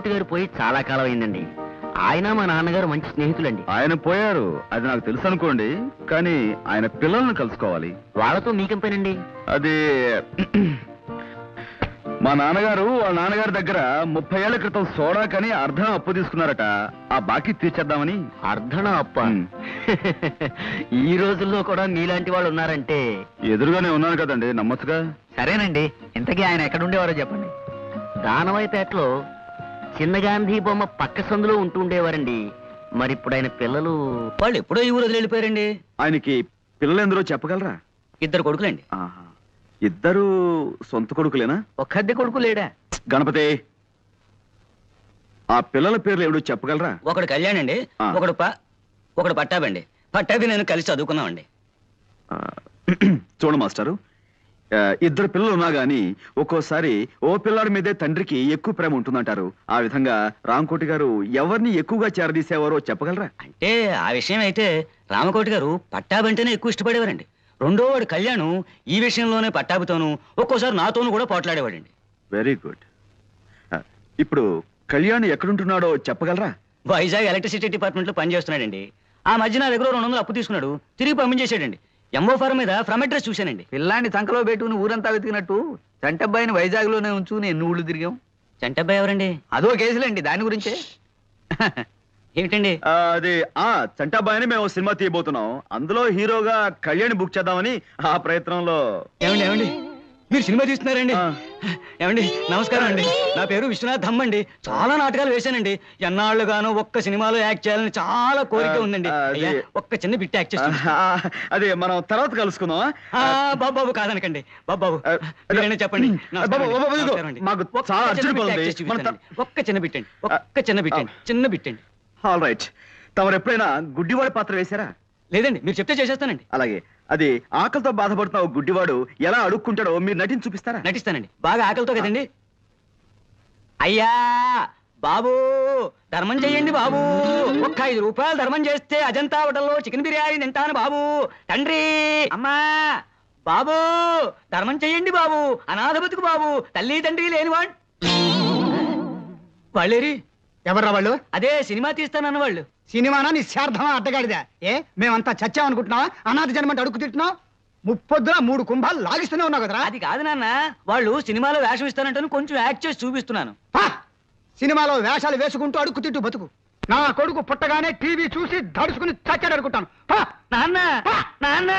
రాంకోటి గారు పోయి చాలా కాలం అయిందండి ఆయన మా నాన్నగారు మంచి స్నేహితులండి. ఆయన పోయారు అది నాకు తెలుసు అనుకోండి కానీ ఆయన పిల్లల్ని కలుసుకోవాలి. వాళ్ళతో మీకేం పనండి అది మా నాన్నగారు వాళ్ళ నాన్నగారి దగ్గర ముప్పై ఏళ్ళ క్రితం సోడా కని అర్ధం అప్పు తీసుకున్నారట. ఆ బాకీ తీర్చేద్దామని. అర్ధన అప్ప. ఈ రోజుల్లో కూడా మీలాంటి వాళ్ళు ఉన్నారంటే. ఎదురుగానే ఉన్నాను కదండి నమ్మచ్చుగా? సరేనండి ఇంతకీ ఆయన ఎక్కడ ఉండేవారో చెప్పండి. దానవాయిపేటలో చిన్న గాంధీ బొమ్మ పక్క సందులో ఉంటూ ఉండేవారండి మరి ఇప్పుడు ఆయన పిల్లలు వాళ్ళు ఎప్పుడో ఈ ఊరు వదిలి వెళ్ళిపోయారండి. ఆయనకి పిల్లలు ఎందరో చెప్పగలరా? ఇద్దరు కొడుకులండి. ఆహా. ఇద్దరు సొంత కొడుకులేనా? ఒక్కద్దె కొడుకు లేడా? గణపతి ఆ పిల్లల పేర్లు ఏమిటో చెప్పగలరా? ఒకడు కళ్యాణ్ అండి ఆ. ఒకడు ప ఒకడు పట్టాబండి పట్టాభి నేను కలిసి చదువుకున్నామండి. ఆ, చూడు మాస్టారు. ఇద్దరు పిల్లలు ఉన్నా గాని ఒక్కోసారి ఓ పిల్లాడి మీదే తండ్రికి ఎక్కువ ప్రేమ ఉంటుందంటారు. ఆ విధంగా రాంకోటి గారు ఎవరిని ఎక్కువగా చేరదీసేవారో చెప్పగలరా? అంటే ఆ విషయం అయితే రామకోటి గారు పట్టాబంటేనే ఎక్కువ ఇష్టపడేవారండి. రెండో వాడు కళ్యాణ్ ఈ విషయంలోనే పట్టాభితోనూ ఒక్కోసారి నాతోనూ కూడా పోట్లాడేవాడండి వెరీ గుడ్ ఇప్పుడు కళ్యాణ్ ఎక్కడుంటున్నాడో చెప్పగలరా? వైజాగ్ ఎలక్ట్రిసిటీ డిపార్ట్మెంట్లో పనిచేస్తున్నాడండి. ఆ మధ్య నా దగ్గర రెండు వందలు అప్పు తీసుకున్నాడు. తిరిగి పంపించేశాడండి. ఎంఓ ఫారం మీద ఫ్రమ్ అడ్రస్ చూశానండి. పిల్లాన్ని సంకలో పెట్టుకుని ఊరంతా వెతికినట్టు చంటబ్బాయిని వైజాగ్లోనే ఉంచు ఎన్ని ఊళ్ళు తిరిగాం? చంటబ్బాయి ఎవరండి? అదో కేసులేండి దాని గురించే. ఏమిటండి? ఆ, అది ఆ చంటాబాయిని మేము సినిమా తీయబోతున్నాం. అందులో హీరోగా కళ్యాణ్ బుక్ చేద్దామని ఆ ప్రయత్నంలో. ఏమండి ఏమండి? మీరు సినిమా తీస్తున్నారండి ఆ. ఏమండి? నమస్కారం అండి. నా పేరు విశ్వనాథ్ ధమ్ అండి. చాలా నాటకాలు వేశానండి. ఎన్నాళ్ళుగానో ఒక్క సినిమాలో యాక్ట్ చేయాలని చాలా కోరిక ఉందండి. ఒక్క చిన్న బిట్ యాక్ట్ చేసి చూపించండి. ఆ, అదే మనం తర్వాత కలుసుకుందాం బాబు కాదనకండి. బాబు బాబు ఆ, మీరైనా చెప్పండి. మాకు ఒక్క చాలా చిన్న అర్జెంట్ బిట్ పని యాక్ట్ ఉంది. చేసి మన చూపించండి. ఒక్క చిన్న బిట్ అండి. ఒక్క చిన్న బిట్ అండి. చిన్న బిట్ అండి ఆల్ రైట్ తమరు ఎప్పుడైనా గుడ్డివాడి పాత్ర వేశారా? లేదండి మీరు చెప్తే చేసేస్తానండి. అలాగే. అది ఆకలితో బాధపడుతున్న ఓ గుడ్డివాడు ఎలా అడుక్కుంటాడో మీరు నటించి చూపిస్తారా? నటిస్తానండి. బాగా ఆకలితో కదండి. అయ్యా! బాబు! ధర్మం చెయ్యండి బాబు! ఒక్క ఐదు రూపాయలు ధర్మం చేస్తే అజంతా హోటల్లో చికెన్ బిర్యానీ తింటాను బాబు! తండ్రి! అమ్మా! బాబు! ధర్మం చెయ్యండి బాబు! అనాథ బతుకు బాబు! తల్లి తండ్రి లేనివాడు! వాళ్ళేరి? ఎవర్రా వాళ్ళు? అదే సినిమా తీస్తానన్న వాళ్ళు సినిమానా నీ శార్థమా అడ్డగాడిదా? ఏ మేమంతా చచ్చామనుకుంటున్నావా? అనాథ జన్మంటే అడుగు తింటున్నావు ముప్పొద్దున మూడు కుంభాలు లాగిస్తూనే ఉన్నావు కదరా? అది కాదు నాన్న వాళ్ళు సినిమాలో వేషం ఇస్తానంటాను కొంచెం యాక్ట్ చేసి చూపిస్తున్నాను! సినిమాలో వేషాలు వేసుకుంటూ అడుక్కు తింటూ బతుకు. నా కొడుకు పుట్టగానే టీవీ చూసి దడుచుకుని చచ్చాడు అనుకుంటాను! నాన్న నాన్న.